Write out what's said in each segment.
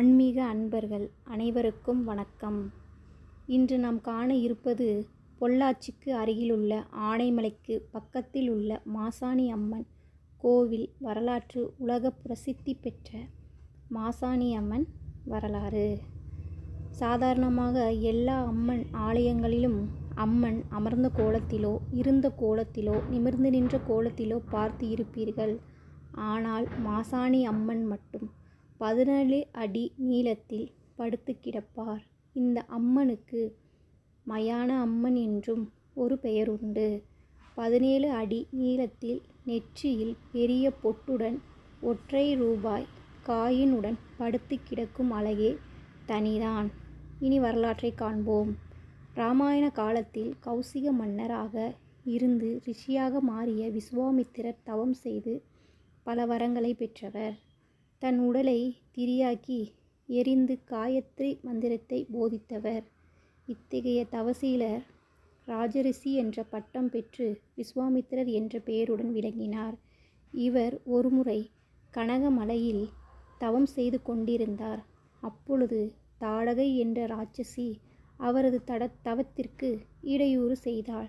ஆன்மீக அன்பர்கள் அனைவருக்கும் வணக்கம். இன்று நாம் காண இருப்பது பொள்ளாச்சிக்கு அருகிலுள்ள ஆனைமலைக்கு பக்கத்தில் உள்ள மாசாணி அம்மன் கோவில் வரலாற்று உலக பிரசித்தி பெற்ற மாசாணி அம்மன் வரலாறு. சாதாரணமாக எல்லா அம்மன் ஆலயங்களிலும் அம்மன் அமர்ந்த கோலத்திலோ இருந்த கோலத்திலோ நிமிர்ந்து நின்ற கோலத்திலோ பார்த்து இருப்பீர்கள். ஆனால் மாசாணி அம்மன் மட்டும். பதினேழு அடி நீளத்தில் படுத்து கிடப்பார். இந்த அம்மனுக்கு மயான அம்மன் என்றும் ஒரு பெயர் உண்டு பதினேழு அடி நீளத்தில் நெற்றியில் பெரிய பொட்டுடன் ஒற்றை ரூபாய் காயினுடன் படுத்து கிடக்கும் அழகே தனிதான். இனி வரலாற்றை காண்போம். இராமாயண காலத்தில் கௌசிக மன்னராக இருந்து ரிஷியாக மாறிய விஸ்வாமித்திரர் தவம் செய்து பல வரங்களை பெற்றவர். தன் உடலை திரியாக்கி எரிந்து காயத்ரி மந்திரத்தை போதித்தவர். இத்தகைய தவசீலர் ராஜரிஷி என்ற பட்டம் பெற்று விஸ்வாமித்திரர் என்ற பெயருடன் விளங்கினார். இவர் ஒருமுறை கனகமலையில் தவம் செய்து கொண்டிருந்தார். அப்பொழுது தாடகை என்ற ராட்சசி அவரது தட தவத்திற்கு இடையூறு செய்தாள்.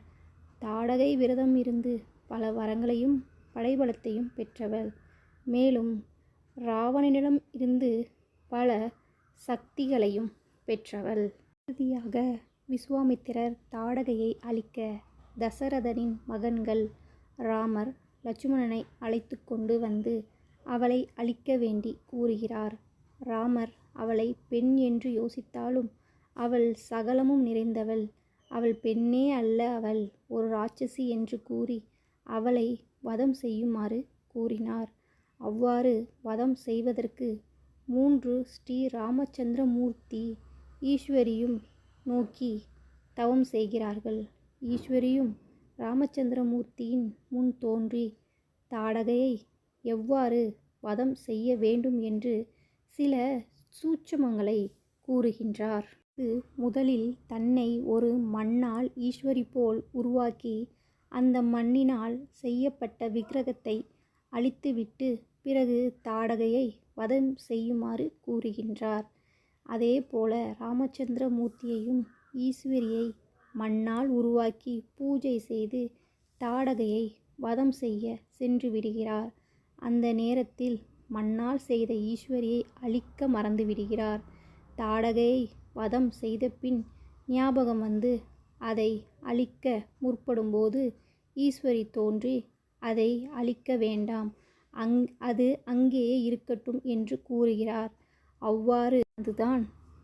தாடகை விரதம் இருந்து பல வரங்களையும் படைபலத்தையும் பெற்றவள். மேலும் ராவணனிடம் இருந்து பல சக்திகளையும் பெற்றவள். இறுதியாக விஸ்வாமித்திரர் தாடகையை அழிக்க தசரதனின் மகன்கள் ராமர் லட்சுமணனை அழைத்து கொண்டு வந்து அவளை அழிக்க வேண்டி கூறுகிறார். ராமர் அவளை பெண் என்று யோசித்தாலும் அவள் சகலமும் நிறைந்தவள். அவள் பெண்ணே அல்ல அவள் ஒரு ராட்சசி என்று கூறி அவளை வதம் செய்யுமாறு கூறினார். அவ்வாறு வதம் செய்வதற்கு மூன்று ஸ்ரீ ராமச்சந்திரமூர்த்தி ஈஸ்வரியும் நோக்கி தவம் செய்கிறார்கள். ஈஸ்வரியும் ராமச்சந்திரமூர்த்தியின் முன் தோன்றி தாடகையை எவ்வாறு வதம் செய்ய வேண்டும் என்று சில சூட்சமங்களை கூறுகின்றார். இது முதலில் தன்னை ஒரு மண்ணால் ஈஸ்வரி போல் உருவாக்கி அந்த மண்ணினால் செய்யப்பட்ட விக்கிரகத்தை அழித்துவிட்டு பிறகு தாடகையை வதம் செய்யுமாறு கூறுகின்றார். அதே போல ராமச்சந்திரமூர்த்தியையும் ஈஸ்வரியை மண்ணால் உருவாக்கி பூஜை செய்து தாடகையை வதம் செய்ய சென்று விடுகிறார். அந்த நேரத்தில் மண்ணால் செய்த ஈஸ்வரியை அழிக்க மறந்து விடுகிறார். தாடகையை வதம் செய்த பின் ஞாபகம் வந்து அதை அழிக்க முற்படும்போது ஈஸ்வரி தோன்றி அதை அழிக்க வேண்டாம். அங் அது அங்கேயே இருக்கட்டும் என்று கூறுகிறார். அவ்வாறு அதுதான்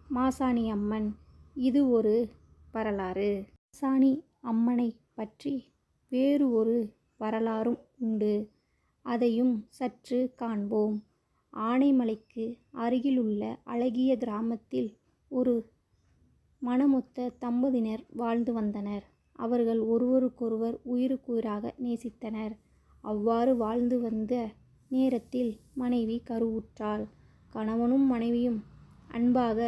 மாசாணி அம்மன். இது ஒரு வரலாறு. மாசாணி அம்மனை பற்றி வேறு ஒரு வரலாறும் உண்டு. அதையும் சற்று காண்போம். ஆனைமலைக்கு அருகிலுள்ள அழகிய கிராமத்தில் ஒரு மனமொத்த தம்பதியினர் வாழ்ந்து வந்தனர். அவர்கள் ஒருவருக்கொருவர் உயிருக்குயிராக நேசித்தனர். அவ்வாறு வாழ்ந்து வந்த நேரத்தில் மனைவி கருவுற்றாள். கணவனும் மனைவியும் அன்பாக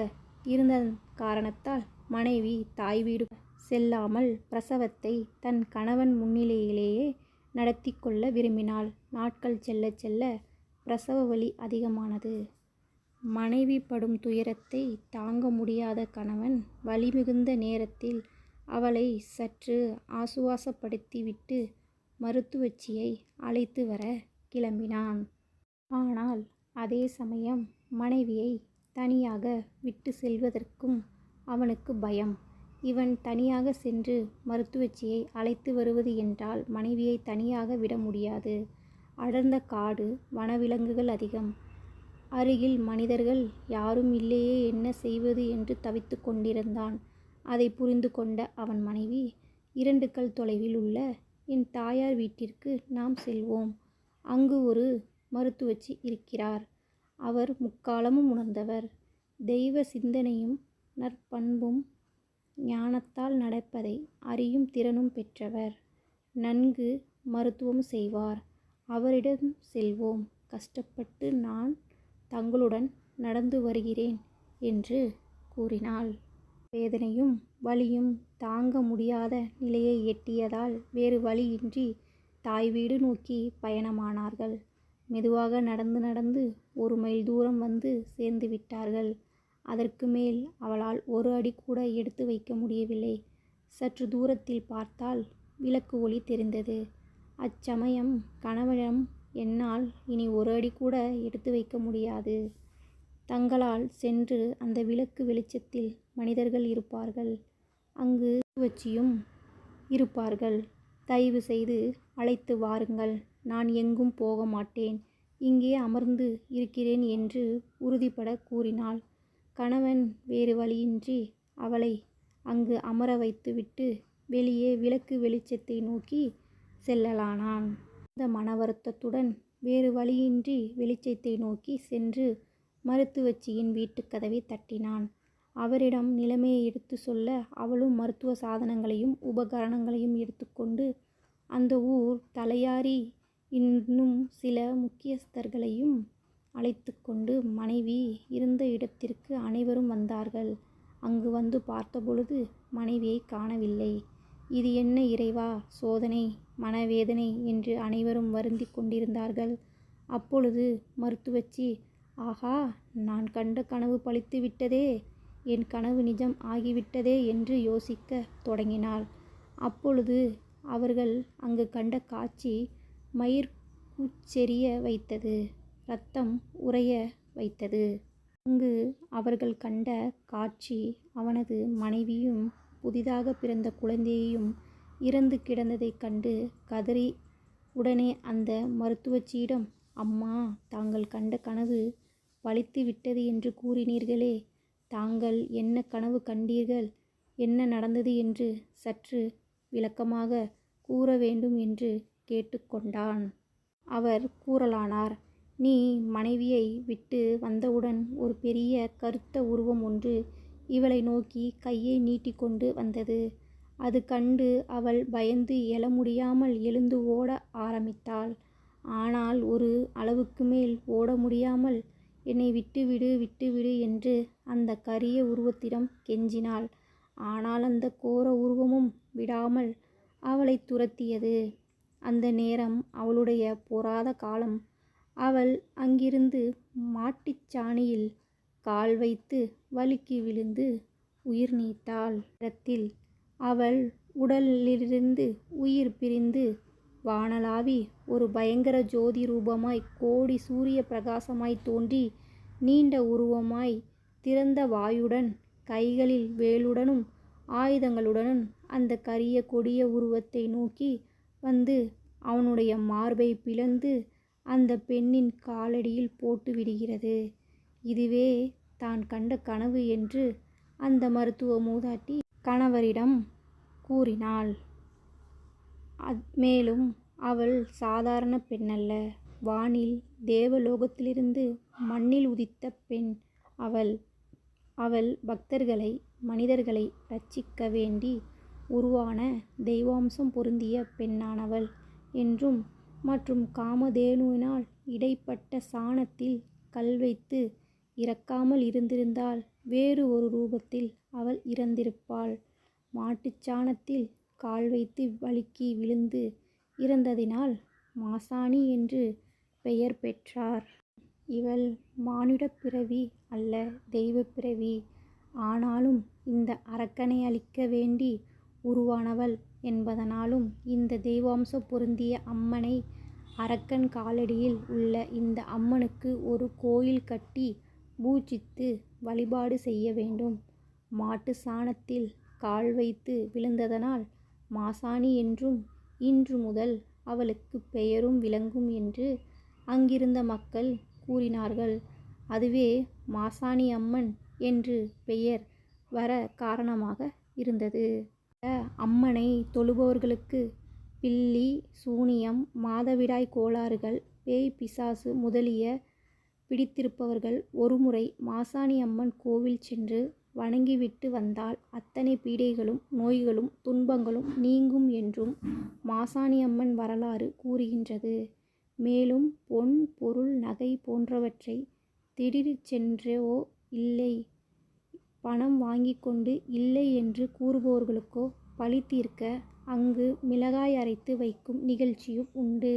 இருந்த காரணத்தால் மனைவி தாய் வீடு செல்லாமல் பிரசவத்தை தன் கணவன் முன்னிலையிலேயே நடத்தி கொள்ள விரும்பினாள். நாட்கள் செல்ல செல்ல பிரசவ வலி அதிகமானது. மனைவி படும் துயரத்தை தாங்க முடியாத கணவன் வலி மிகுந்த நேரத்தில் அவளை சற்று ஆசுவாசப்படுத்திவிட்டு மருத்துவச்சியை அழைத்து வர கிளம்பினான். ஆனால் அதே சமயம் மனைவியை தனியாக விட்டு செல்வதற்கும் அவனுக்கு பயம். இவன் தனியாக சென்று மருத்துவச்சியை அழைத்து வருவது என்றால் மனைவியை தனியாக விட முடியாது. அடர்ந்த காடு வனவிலங்குகள் அதிகம். அருகில் மனிதர்கள் யாரும் இல்லையே என்ன செய்வது என்று தவித்து கொண்டிருந்தான். அதை புரிந்து கொண்ட அவன் மனைவி இரண்டு கல் தொலைவில் உள்ள என் தாயார் வீட்டிற்கு நாம் செல்வோம். அங்கு ஒரு மருத்துவச்சி இருக்கிறார். அவர் முக்காலமும் உணர்ந்தவர். தெய்வ சிந்தனையும் நற்பண்பும் ஞானத்தால் நடப்பதை அறியும் திறனும் பெற்றவர். நன்கு மருத்துவம் செய்வார். அவரிடம் செல்வோம். கஷ்டப்பட்டு நான் தங்களுடன் நடந்து வருகிறேன் என்று கூறினாள். வேதனையும் வலியும் தாங்க முடியாத நிலையை எட்டியதால் வேறு வழியின்றி தாய் வீடு நோக்கி பயணமானார்கள். மெதுவாக நடந்து நடந்து ஒரு மைல் தூரம் வந்து சேர்ந்து விட்டார்கள். அதற்கு மேல் அவளால் ஒரு அடி கூட எடுத்து வைக்க முடியவில்லை. சற்று தூரத்தில் பார்த்தால் விளக்கு ஒளி தெரிந்தது. அச்சமயம் கணவனிடம் என்னால் இனி ஒரு அடி கூட எடுத்து வைக்க முடியாது. தங்களால் சென்று அந்த விளக்கு வெளிச்சத்தில் மனிதர்கள் இருப்பார்கள். அங்கு வச்சியும் இருப்பார்கள். தயவு செய்து அழைத்து வாருங்கள். நான் எங்கும் போக மாட்டேன். இங்கே அமர்ந்து இருக்கிறேன் என்று உறுதிபட கூறினாள். கணவன் வேறு வழியின்றி அவளை அங்கு அமர வைத்துவிட்டு வெளியே விளக்கு வெளிச்சத்தை நோக்கி செல்லலானான். இந்த மனவருத்தத்துடன் வேறு வழியின்றி வெளிச்சத்தை நோக்கி சென்று மருத்துவச்சியின் வீட்டுக் கதவை தட்டினான். அவரிடம் நிலைமையை எடுத்து சொல்ல அவளும் மருத்துவ சாதனங்களையும் உபகரணங்களையும் எடுத்துக்கொண்டு அந்த ஊர் தலையாரி இன்னும் சில முக்கியஸ்தர்களையும் அழைத்து கொண்டு மனைவி இருந்த இடத்திற்கு அனைவரும் வந்தார்கள். அங்கு வந்து பார்த்தபொழுது மனைவியை காணவில்லை. இது என்ன இறைவா சோதனை மனவேதனை? என்று அனைவரும் வருந்தி கொண்டிருந்தார்கள். அப்பொழுது மருத்துவச்சி ஆஹா நான் கண்ட கனவு பழித்து விட்டதே. என் கனவு நிஜம் ஆகிவிட்டதே என்று யோசிக்க தொடங்கினாள். அப்பொழுது அவர்கள் அங்கு கண்ட காட்சி மயிர் கூச்செறிய வைத்தது ரத்தம் உறைய வைத்தது. அங்கு அவர்கள் கண்ட காட்சி அவனது மனைவியும் புதிதாக பிறந்த குழந்தையையும் இறந்து கிடந்ததைக் கண்டு கதறி உடனே அந்த மருத்துவச்சியிடம் அம்மா தாங்கள் கண்ட கனவு பழித்து விட்டது என்று கூறினீர்களே தாங்கள் என்ன கனவு கண்டீர்கள்? என்ன நடந்தது என்று சற்று விளக்கமாக கூற வேண்டும் என்று கேட்டுக்கொண்டான். அவர் கூறலானார் நீ மனைவியை விட்டு வந்தவுடன் ஒரு பெரிய கருத்த உருவம் ஒன்று இவளை நோக்கி கையை நீட்டிக்கொண்டு வந்தது. அது கண்டு அவள் பயந்து எழ முடியாமல் எழுந்து ஓட ஆரம்பித்தாள். ஆனால் ஒரு அளவுக்கு மேல் ஓட முடியாமல் என்னை விட்டுவிடு விட்டுவிடு என்று அந்த கரிய உருவத்திடம் கெஞ்சினாள். ஆனால் அந்த கோர உருவமும் விடாமல் அவளை துரத்தியது. அந்த நேரம் அவளுடைய பொறாத காலம். அவள் அங்கிருந்து மாட்டிச்சாணியில் கால் வைத்து வழுக்கி விழுந்து உயிர் நீத்தாள். இடத்தில் அவள் உடலிலிருந்து உயிர் பிரிந்து வானலாவி ஒரு பயங்கர ஜோதி ரூபமாய் கோடி சூரிய பிரகாசமாய் தோன்றி நீண்ட உருவமாய் திறந்த வாயுடன் கைகளில் வேலுடனும் ஆயுதங்களுடனும் அந்த கரிய கொடிய உருவத்தை நோக்கி வந்து அவனுடைய மார்பை பிளந்து அந்த பெண்ணின் காலடியில் போட்டு விடுகிறது. இதுவே தான் கண்ட கனவு என்று அந்த மருத்துவ மூதாட்டி கணவரிடம் கூறினாள். மேலும் அவள் சாதாரண பெண்ணல்ல. வானில் தேவலோகத்திலிருந்து மண்ணில் உதித்த பெண் அவள். அவள் பக்தர்களை மனிதர்களை ரட்சிக்க வேண்டி உருவான தெய்வாம்சம் பொருந்திய பெண்ணானவள் என்றும் மற்றும் காமதேனுவினால் இடைப்பட்ட சாணத்தில் கல் வைத்து இறக்காமல் இருந்திருந்தால் வேறு ஒரு ரூபத்தில் அவள் இறந்திருப்பாள். மாட்டுச் சாணத்தில் கால் வைத்து வழுக்கி விழுந்து இறந்ததினால் மாசாணி என்று பெயர் பெற்றார். இவள் மானிடப் பிறவி அல்ல தெய்வப் பிறவி. ஆனாலும் இந்த அரக்கனை அழிக்க வேண்டி உருவானவள் என்பதனாலும் இந்த தெய்வாம்சம் பொருந்திய அம்மனை அரக்கன் காலடியில் உள்ள இந்த அம்மனுக்கு ஒரு கோயில் கட்டி பூஜித்து வழிபாடு செய்ய வேண்டும். மாட்டு சாணத்தில் கால் வைத்து விழுந்ததனால் மாசாணி என்றும் இன்று முதல் அவளுக்கு பெயரும் விளங்கும் என்று அங்கிருந்த மக்கள் கூறினார்கள். அதுவே மாசாணி அம்மன் என்று பெயர் வர காரணமாக இருந்தது. அம்மனை தொழுபவர்களுக்கு பில்லி சூனியம் மாதவிடாய் கோளாறுகள் பேய் பிசாசு முதலிய பிடித்திருப்பவர்கள் ஒருமுறை மாசாணி அம்மன் கோவில் சென்று வணங்கிவிட்டு வந்தால் அத்தனை பீடைகளும் நோய்களும் துன்பங்களும் நீங்கும் என்றும் மாசாணி அம்மன் வரலாறு கூறுகின்றது. மேலும் பொன் பொருள் நகை போன்றவற்றை திடீர் சென்றோ இல்லை பணம் வாங்கி கொண்டு இல்லை என்று கூறுபவர்களுக்கோ பழி தீர்க்க அங்கு மிளகாய் அரைத்து வைக்கும் நிகழ்ச்சியும் உண்டு.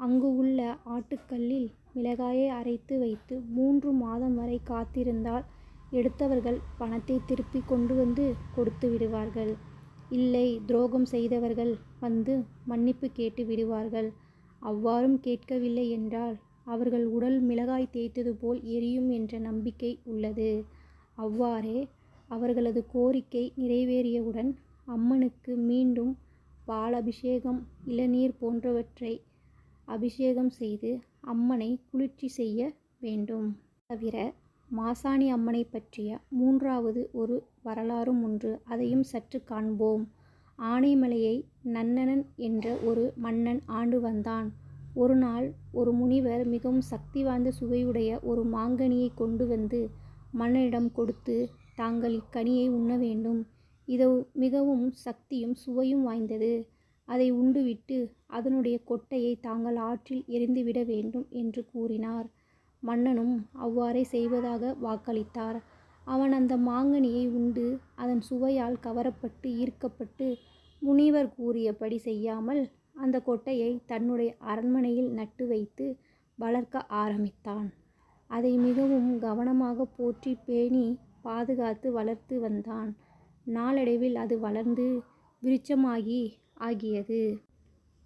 அங்கு உள்ள ஆட்டுக்கல்லில் மிளகாயை அரைத்து வைத்து மூன்று மாதம் வரை காத்திருந்தால் எடுத்தவர்கள் பணத்தை திருப்பி கொண்டு வந்து கொடுத்து விடுவார்கள். இல்லை துரோகம் செய்தவர்கள் வந்து மன்னிப்பு கேட்டு விடுவார்கள். அவ்வாறும் கேட்கவில்லை என்றால் அவர்கள் உடல் மிளகாய் தேய்த்தது போல் எரியும் என்ற நம்பிக்கை உள்ளது. அவ்வாறே அவர்களது கோரிக்கை நிறைவேறியவுடன் அம்மனுக்கு மீண்டும் பால் அபிஷேகம் இளநீர் போன்றவற்றை அபிஷேகம் செய்து அம்மனை குளிர்ச்சி செய்ய வேண்டும். தவிர மாசாணி அம்மனை பற்றிய மூன்றாவது ஒரு வரலாறும் உண்டு அதையும் சற்று காண்போம். ஆனைமலையை நன்னனன் என்ற ஒரு மன்னன் ஆண்டு வந்தான். ஒரு நாள் ஒரு முனிவர் மிகவும் சக்தி வாய்ந்த சுவையுடைய ஒரு மாங்கனியை கொண்டு வந்து மன்னனிடம் கொடுத்து தாங்கள் இக்கனியை உண்ண வேண்டும். இது மிகவும் சக்தியும் சுவையும் வாய்ந்தது. அதை உண்டுவிட்டு அதனுடைய கொட்டையை தாங்கள் ஆற்றில் எரிந்துவிட வேண்டும் என்று கூறினார். மன்னனும் அவ்வாறே செய்வதாக வாக்களித்தார். அவன் அந்த மாங்கனியை உண்டு அதன் சுவையால் கவரப்பட்டு ஈர்க்கப்பட்டு முனிவர் கூறியபடி செய்யாமல் அந்த கொட்டையை தன்னுடைய அரண்மனையில் நட்டு வைத்து வளர்க்க ஆரம்பித்தான். அதை மிகவும் கவனமாக போற்றி பேணி பாதுகாத்து வளர்த்து வந்தான். நாளடைவில் அது வளர்ந்து விருட்சமாகி ஆகியது.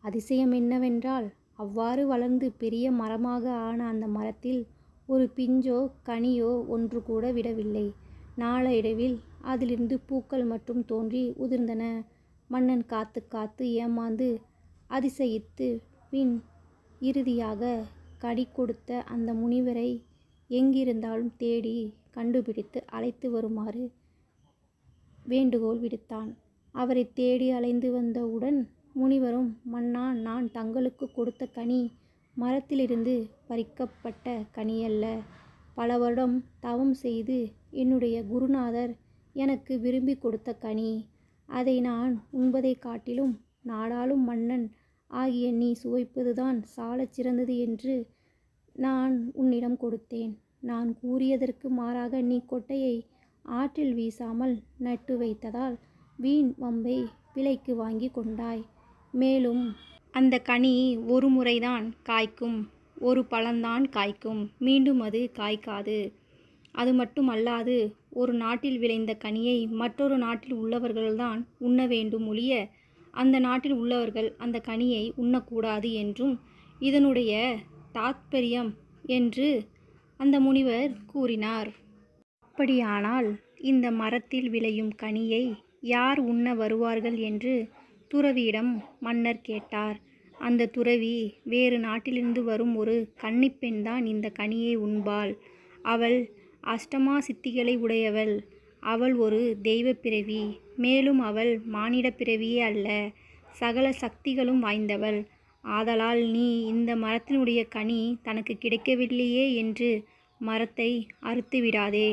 அதிசயம் என்னவென்றால் அவ்வாறு வளர்ந்து பெரிய மரமாக ஆன அந்த மரத்தில் ஒரு பிஞ்சோ கனியோ ஒன்று கூட விடவில்லை. நாளடைவில் அதிலிருந்து பூக்கள் மட்டும் தோன்றி உதிர்ந்தன. மன்னன் காத்து காத்து ஏமாந்து அதிசயித்து பின் இறுதியாக கடி கொடுத்த அந்த முனிவரை எங்கிருந்தாலும் தேடி கண்டுபிடித்து அழைத்து வருமாறு வேண்டுகோள் விடுத்தான். அவரை தேடி அலைந்து வந்தவுடன் முனிவரும் மன்னா நான் தங்களுக்கு கொடுத்த கனி மரத்திலிருந்து பறிக்கப்பட்ட கனியல்ல. பல வருடம் தவம் செய்து என்னுடைய குருநாதர் எனக்கு விரும்பி கொடுத்த கனி. அதை நான் உண்பதை காட்டிலும் நாடாளும் மன்னன் ஆகிய நீ சுவைப்பதுதான் சாலச் சிறந்தது என்று நான் உன்னிடம் கொடுத்தேன். நான் கூறியதற்கு மாறாக நீ கொட்டையை ஆற்றில் வீசாமல் நட்டு வைத்ததால் வீண் வம்பை விலைக்கு வாங்கி கொண்டாய். மேலும் அந்த கனி ஒரு முறைதான் காய்க்கும் ஒரு பழந்தான் காய்க்கும். மீண்டும் அது காய்க்காது. அது மட்டும் அல்லாது ஒரு நாட்டில் விளைந்த கனியை மற்றொரு நாட்டில் உள்ளவர்கள்தான் உண்ண வேண்டும் ஒழிய அந்த நாட்டில் உள்ளவர்கள் அந்த கனியை உண்ணக்கூடாது என்றும் இதனுடைய தாத்பரியம் என்று அந்த முனிவர் கூறினார். அப்படியானால் இந்த மரத்தில் விளையும் கனியை யார் உண்ண வருவார்கள் என்று துறவியிடம் மன்னர் கேட்டார். அந்த துறவி வேறு நாட்டிலிருந்து வரும் ஒரு கன்னிப்பெண்தான் இந்த கனியை உண்பாள். அவள் அஷ்டமா சித்திகளை உடையவள். அவள் ஒரு தெய்வ பிறவி. மேலும் அவள் மானிட பிறவியே அல்ல சகல சக்திகளும் வாய்ந்தவள். ஆதலால் நீ இந்த மரத்தினுடைய கனி தனக்கு கிடைக்கவில்லையே என்று மரத்தை அறுத்து விடாதே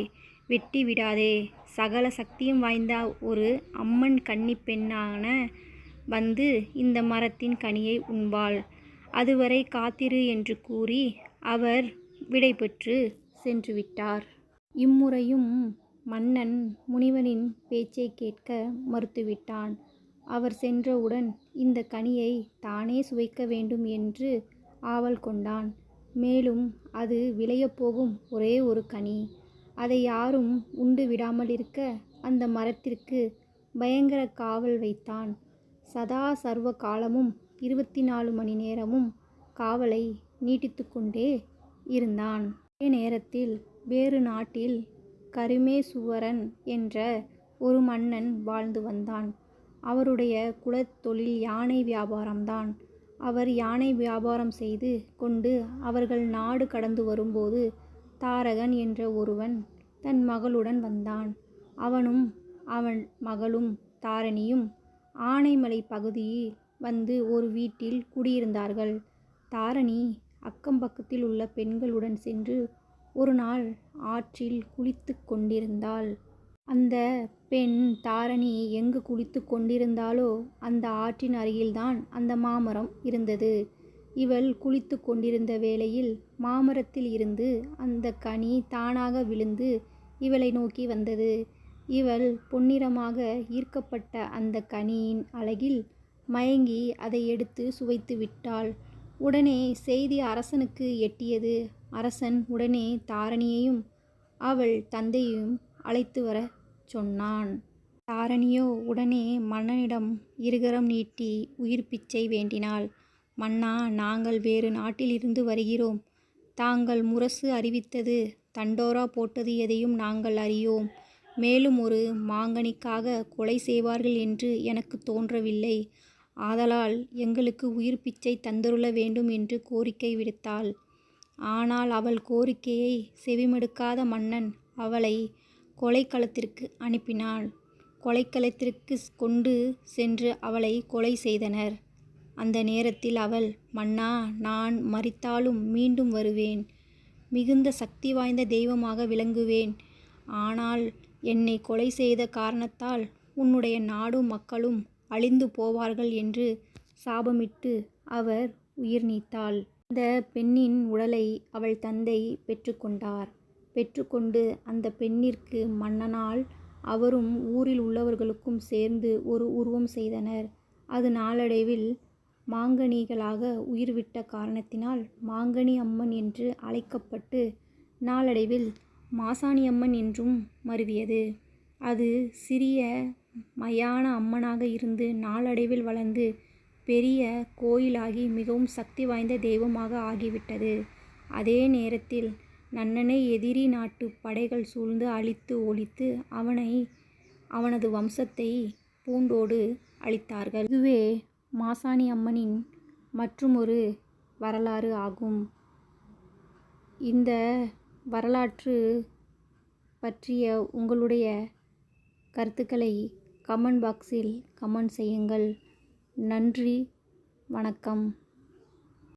வெட்டி விடாதே சகல சக்தியும் வாய்ந்த ஒரு அம்மன் கன்னி பெண்ணான வந்து இந்த மரத்தின் கனியை உண்பாள். அதுவரை காத்திரு என்று கூறி அவர் விடைபெற்று சென்று விட்டார் இம்முறையும் மன்னன் முனிவனின் பேச்சை கேட்க மறுத்துவிட்டான். அவர் சென்றவுடன் இந்த கனியை தானே சுவைக்க வேண்டும் என்று ஆவல் கொண்டான். மேலும் அது விளையப்போகும் ஒரே ஒரு கனி. அதை யாரும் உண்டு விடாமல் இருக்க அந்த மரத்திற்கு பயங்கர காவல் வைத்தான். சதா சர்வ காலமும் இருபத்தி நாலு மணி நேரமும் காவலை நீட்டித்து கொண்டே இருந்தான். அதே நேரத்தில் வேறு நாட்டில் கருமேசுவரன் என்ற ஒரு மன்னன் வாழ்ந்து வந்தான். அவருடைய குலத்தொழில் யானை வியாபாரம்தான். அவர் யானை வியாபாரம் செய்து கொண்டு அவர்கள் நாடு கடந்து வரும்போது தாரகன் என்ற ஒருவன் தன் மகளுடன் வந்தான். அவனும் அவன் மகளும் தாரணியும் ஆனைமலை பகுதியில் வந்து ஒரு வீட்டில் குடியிருந்தார்கள். தாரணி அக்கம் பக்கத்தில் உள்ள பெண்களுடன் சென்று ஒரு நாள் ஆற்றில் குளித்து கொண்டிருந்தாள். அந்த பெண் தாரணி எங்கு குளித்து கொண்டிருந்தாலோ அந்த ஆற்றின் அருகில்தான் அந்த மாமரம் இருந்தது. இவள் குளித்து கொண்டிருந்த வேளையில் மாமரத்தில் இருந்து அந்த கனி தானாக விழுந்து இவளை நோக்கி வந்தது. இவள் பொன்னிறமாக ஈர்க்கப்பட்ட அந்த கனியின் அழகில் மயங்கி அதை எடுத்து சுவைத்து விட்டாள். உடனே செய்தி அரசனுக்கு எட்டியது. அரசன் உடனே தாரணியையும் அவள் தந்தையையும் அழைத்து வரச் சொன்னான். தாரணியோ உடனே மன்னனிடம் இருகரம் நீட்டி உயிர் பிச்சை வேண்டினாள். மன்னா நாங்கள் வேறு நாட்டிலிருந்து வருகிறோம். தாங்கள் முரசு அறிவித்தது தண்டோரா போட்டது எதையும் நாங்கள் அறியோம். மேலும் ஒரு மாங்கனிக்காக கொலை செய்வார்கள் என்று எனக்கு தோன்றவில்லை. ஆதலால் எங்களுக்கு உயிர் பிச்சை தந்தருள வேண்டும் என்று கோரிக்கை விடுத்தாள். ஆனால் அவள் கோரிக்கையை செவிமடுக்காத மன்னன் அவளை கொலைக்களத்திற்கு அனுப்பினான் கொலைக்களத்திற்கு கொண்டு சென்று அவளை கொலை செய்தனர். அந்த நேரத்தில் அவள் மன்னா நான் மறித்தாலும் மீண்டும் வருவேன். மிகுந்த சக்தி வாய்ந்த தெய்வமாக விளங்குவேன். ஆனால் என்னை கொலை செய்த காரணத்தால் உன்னுடைய நாடும் மக்களும் அழிந்து போவார்கள் என்று சாபமிட்டு அவர் உயிர் நீத்தாள். இந்த பெண்ணின் உடலை அவள் தந்தை பெற்றுக்கொண்டார் பெற்றுக்கொண்டு அந்த பெண்ணிற்கு மன்னனால் அவரும் ஊரில் உள்ளவர்களுக்கும் சேர்ந்து ஒரு உருவம் செய்தனர். அது நாளடைவில் மாங்கனிகளாக உயிர்விட்ட காரணத்தினால் மாங்கனி அம்மன் என்று அழைக்கப்பட்டு நாளடைவில் மாசாணி அம்மன் என்றும் மருவியது. அது சிறிய மயான அம்மனாக இருந்து நாளடைவில் வளர்ந்து பெரிய கோயிலாகி மிகவும் சக்தி வாய்ந்த தெய்வமாக ஆகிவிட்டது. அதே நேரத்தில் நன்னனை எதிரி நாட்டு படைகள் சூழ்ந்து அழித்து ஒழித்து அவனை அவனது வம்சத்தை பூண்டோடு அழித்தார்கள். இதுவே மாசாணி அம்மனின் மற்றுமொரு வரலாறு ஆகும். இந்த வரலாற்று பற்றிய உங்களுடைய கருத்துக்களை கமெண்ட் பாக்ஸில் கமெண்ட் செய்யுங்கள். நன்றி வணக்கம்.